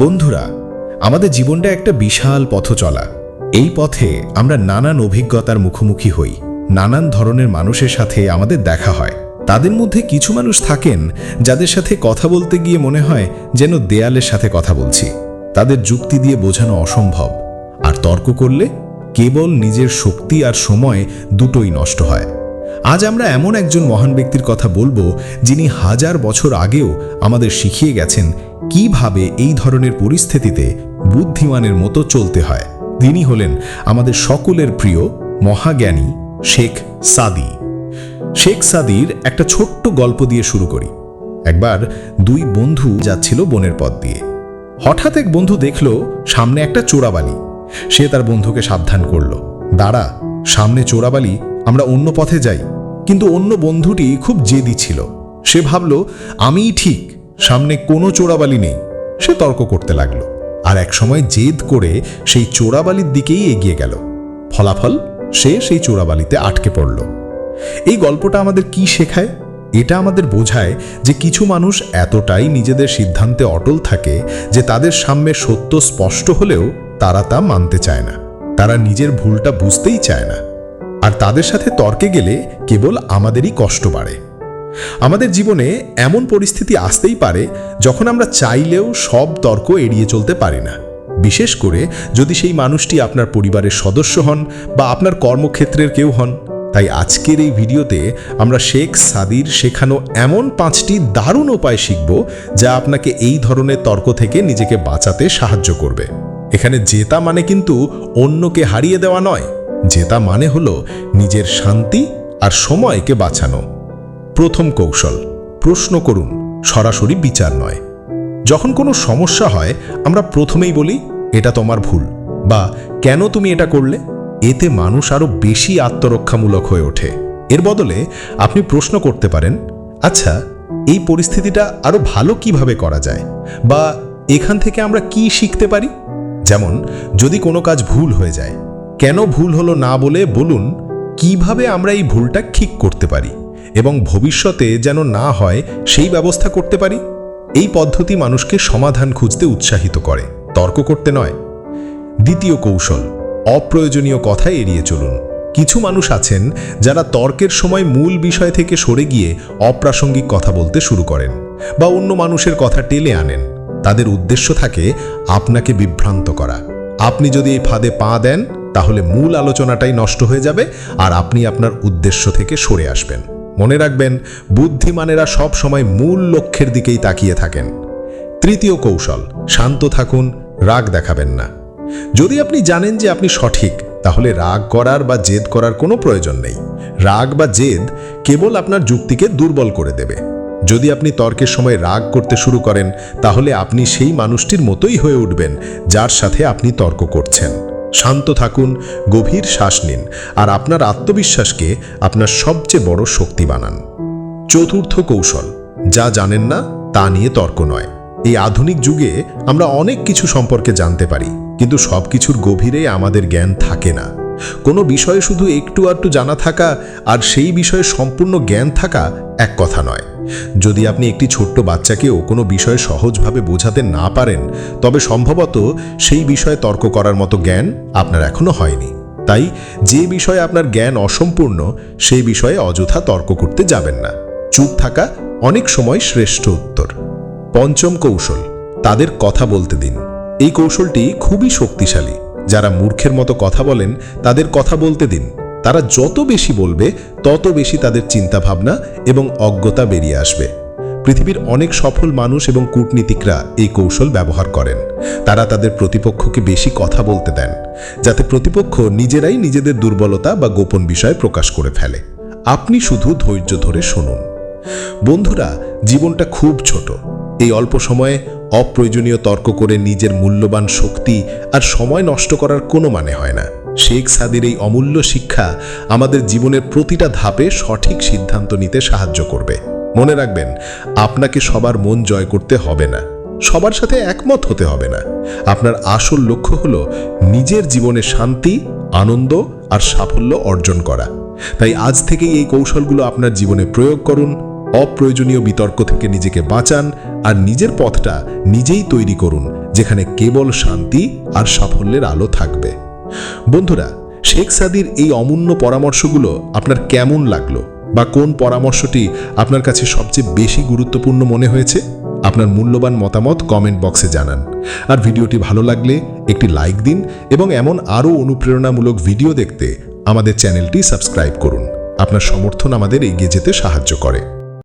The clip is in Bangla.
বন্ধুরা, আমাদের জীবনটা একটা বিশাল পথ চলা। এই পথে আমরা নানান অভিজ্ঞতার মুখোমুখি হই। নানান ধরনের মানুষের সাথে আমাদের দেখা হয়। তাদের মধ্যে কিছু মানুষ থাকেন যাদের সাথে কথা বলতে গিয়ে মনে হয় যেন দেয়ালের সাথে কথা বলছি। তাদের যুক্তি দিয়ে বোঝানো অসম্ভব। আর তর্ক করলে কেবল নিজের শক্তি আর সময় দুটোই নষ্ট হয়। আজ আমরা এমন একজন মহান ব্যক্তির কথা বলব, যিনি হাজার বছর আগেও আমাদের শিখিয়ে গেছেন কীভাবে এই ধরনের পরিস্থিতিতে বুদ্ধিমানের মতো চলতে হয়। তিনি হলেন আমাদের সকলের প্রিয় মহাজ্ঞানী শেখ সাদি। শেখ সাদির একটা ছোট্ট গল্প দিয়ে শুরু করি। একবার দুই বন্ধু যাচ্ছিল বনের পথ দিয়ে। হঠাৎ এক বন্ধু দেখল সামনে একটা চোরাবালি। সে তার বন্ধুকে সাবধান করল। দাঁড়া, সামনে চোরাবালি আমরা অন্য পথে যাই। কিন্তু অন্য বন্ধুটি খুব জেদি ছিল। সে ভাবল, আমিই ঠিক, সামনে কোনো চোরাবালি নেই। সে তর্ক করতে লাগল। আর এক সময় জেদ করে সেই চোরাবালির দিকেই এগিয়ে গেল। ফলাফল, সে সেই চোরাবালিতে আটকে পড়ল। এই গল্পটা আমাদের কি শেখায়? এটা আমাদের বোঝায় যে কিছু মানুষ এতটাই নিজেদের সিদ্ধান্তে অটল থাকে যে তাদের সামনে সত্য স্পষ্ট হলেও তারা তা মানতে চায় না। তারা নিজের ভুলটা বুঝতেই চায় না। আর তাদের সাথে তর্কে গেলে কেবল আমাদেরই কষ্ট বাড়ে। আমাদের জীবনে এমন পরিস্থিতি আসতেই পারে যখন আমরা চাইলেও সব তর্ক এড়িয়ে চলতে পারি না। বিশেষ করে যদি সেই মানুষটি আপনার পরিবারের সদস্য হন বা আপনার কর্মক্ষেত্রের কেউ হন। তাই আজকের এই ভিডিওতে আমরা শেখ সাদির শেখানো এমন পাঁচটি দারুণ উপায় শিখব যা আপনাকে এই ধরনের তর্ক থেকে নিজেকে বাঁচাতে সাহায্য করবে। এখানে জেতা মানে কিন্তু অন্যকে হারিয়ে দেওয়া নয়। জেতা মানে হলো নিজের শান্তি আর সময়কে বাঁচানো। প্রথম কৌশল, প্রশ্ন করুন, সরাসরি বিচার নয়। যখন কোনো সমস্যা হয়, আমরা প্রথমেই বলি, এটা তোমার ভুল বা, কেন তুমি এটা করলে? এতে মানুষ আরও বেশি আত্মরক্ষামূলক হয়ে ওঠে। এর বদলে, আপনি প্রশ্ন করতে পারেন আচ্ছা এই পরিস্থিতিটা আরও ভালো কীভাবে করা যায়? বা, এখান থেকে আমরা কি শিখতে পারি? যেমন, যদি কোনো কাজ ভুল হয়ে যায় কেন ভুল হলো না বলে বলুন, কীভাবে আমরা এই ভুলটা ঠিক করতে পারি এবং ভবিষ্যতে যেন না হয় সেই ব্যবস্থা করতে পারি? এই পদ্ধতি মানুষকে সমাধান খুঁজতে উৎসাহিত করে, তর্ক করতে নয়। দ্বিতীয় কৌশল, অপ্রয়োজনীয় কথা এড়িয়ে চলুন। কিছু মানুষ আছেন যারা তর্কের সময় মূল বিষয় থেকে সরে গিয়ে অপ্রাসঙ্গিক কথা বলতে শুরু করেন বা অন্য মানুষের কথা টেলে আনেন। তাদের উদ্দেশ্য থাকে আপনাকে বিভ্রান্ত করা। আপনি যদি এই ফাঁদে পা দেন তাহলে মূল আলোচনাটাই নষ্ট হয়ে যাবে আর আপনি আপনার উদ্দেশ্য থেকে সরে আসবেন। মনে রাখবেন, বুদ্ধিমানেরা সব সময় মূল লক্ষ্যের দিকেই তাকিয়ে থাকেন। তৃতীয় কৌশল, শান্ত থাকুন, রাগ দেখাবেন না। যদি আপনি জানেন যে আপনি সঠিক, তাহলে রাগ করার বা জেদ করার কোনো প্রয়োজন নেই। রাগ বা জেদ কেবল আপনার যুক্তিকে দুর্বল করে দেবে। যদি আপনি তর্কের সময় রাগ করতে শুরু করেন, তাহলে আপনি সেই মানুষটির মতোই হয়ে উঠবেন, যার সাথে আপনি তর্ক করছেন। শান্ত থাকুন, গভীর শ্বাস নিন, আর আপনার আত্মবিশ্বাসকে আপনার সবচেয়ে বড় শক্তি বানান। চতুর্থ কৌশল, যা জানেন না, তা নিয়ে তর্ক নয়। এই আধুনিক যুগে আমরা অনেক কিছু সম্পর্কে জানতে পারি, কিন্তু সব কিছুর গভীরে আমাদের জ্ঞান থাকে না। কোনো বিষয়ে শুধু একটু আধটু জানা থাকা আর সেই বিষয়ে সম্পূর্ণ জ্ঞান থাকা এক কথা নয়। যদি আপনি একটি ছোট্ট বাচ্চাকেও কোনো বিষয়ে সহজভাবে বোঝাতে না পারেন, তবে সম্ভবত সেই বিষয়ে তর্ক করার মতো জ্ঞান আপনার এখনও হয়নি। তাই যে বিষয়ে আপনার জ্ঞান অসম্পূর্ণ সেই বিষয়ে অযথা তর্ক করতে যাবেন না। চুপ থাকা অনেক সময় শ্রেষ্ঠ উত্তর। পঞ্চম কৌশল, তাদের কথা বলতে দিন। এই কৌশলটি খুবই শক্তিশালী। যারা মূর্খের মতো কথা বলেন, তাদের কথা বলতে দিন। তারা যত বেশি বলবে, তত বেশি তাদের চিন্তাভাবনা এবং অজ্ঞতা বেরিয়ে আসবে। পৃথিবীর অনেক সফল মানুষ এবং কূটনীতিকরা এই কৌশল ব্যবহার করেন। তারা তাদের প্রতিপক্ষকে বেশি কথা বলতে দেন, যাতে প্রতিপক্ষ নিজেরাই নিজেদের দুর্বলতা বা গোপন বিষয় প্রকাশ করে ফেলে। আপনি শুধু ধৈর্য ধরে শুনুন। বন্ধুরা, জীবনটা খুব ছোট। এই অল্প সময়ে অপ্রয়োজনীয় তর্ক করে নিজের মূল্যবান শক্তি আর সময় নষ্ট করার কোনো মানে হয় না। শেখ সাদির এই অমূল্য শিক্ষা আমাদের জীবনের প্রতিটা ধাপে সঠিক সিদ্ধান্ত নিতে সাহায্য করবে। মনে রাখবেন, আপনাকে সবার মন জয় করতে হবে না, সবার সাথে একমত হতে হবে না। আপনার আসল লক্ষ্য হলো নিজের জীবনে শান্তি, আনন্দ আর সাফল্য অর্জন করা। তাই আজ থেকেই এই কৌশলগুলো আপনার জীবনে প্রয়োগ করুন অপ্রয়োজনীয় বিতর্ক থেকে নিজেকে বাঁচান আর নিজের পথটা নিজেই তৈরি করুন, যেখানে কেবল শান্তি আর সাফল্যের আলো থাকবে। বন্ধুরা, শেখ সাদির এই অমূল্য পরামর্শগুলো আপনার কেমন লাগল? বা কোন পরামর্শটি আপনার কাছে সবচেয়ে বেশি গুরুত্বপূর্ণ মনে হয়েছে? আপনার মূল্যবান মতামত কমেন্ট বক্সে জানান। আর ভিডিওটি ভালো লাগলে একটি লাইক দিন এবং এমন আরও অনুপ্রেরণামূলক ভিডিও দেখতে আমাদের চ্যানেলটি সাবস্ক্রাইব করুন। আপনার সমর্থন আমাদের এগিয়ে যেতে সাহায্য করে।